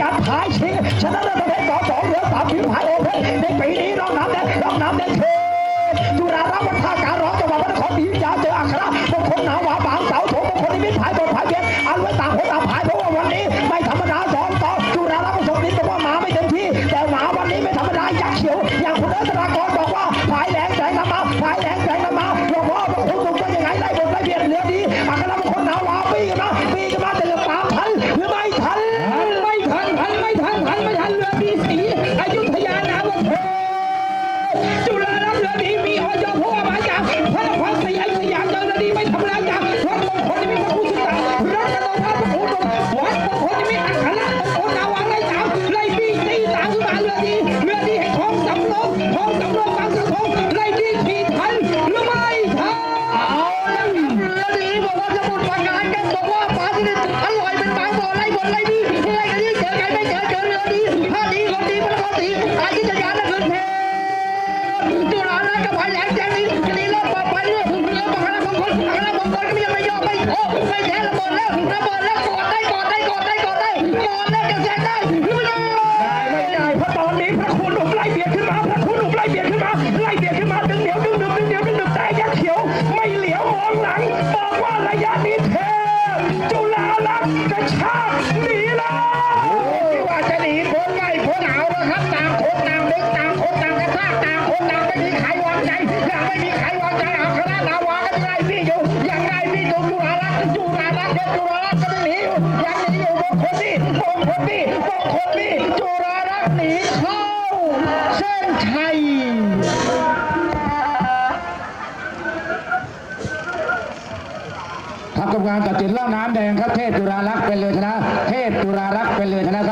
การขายชิฉันะเลิศประเภทสองสอเหลือสามทีมหายอง ไฟแท้ระเบิดแล้วระเบิดแล้วกอดได้กอดได้กอดได้กอดได้กอดได้จะแซงได้ไม่ได้ไม่ได้พระตอนนี้พระคุณหนุ่ไล่เบียดขึ้นมาพระคุณหนุ่ไล่เบียดขึ้นมาไล่เบียดขึ้นมาดึงเหนียวดึงดึงดึงเหนียวดึงดึงแต่ยักเขียว ไม่เหลียวมองหลังบอกว่าระยะนี้เทจุฬาลักษณ์กระชากหนีแล้วที่ว่าจะหนีพ้นมา ดิทรงพลดิมงคลดิจุรารักษ์หนีเข้า เส้นชัยทำกรรงารตัดจิตเล่าน้ำแดงครับเทพจุรารักษ์เป็นเลยชนะ เทพจุรารักษ์เป็นเลยชนะ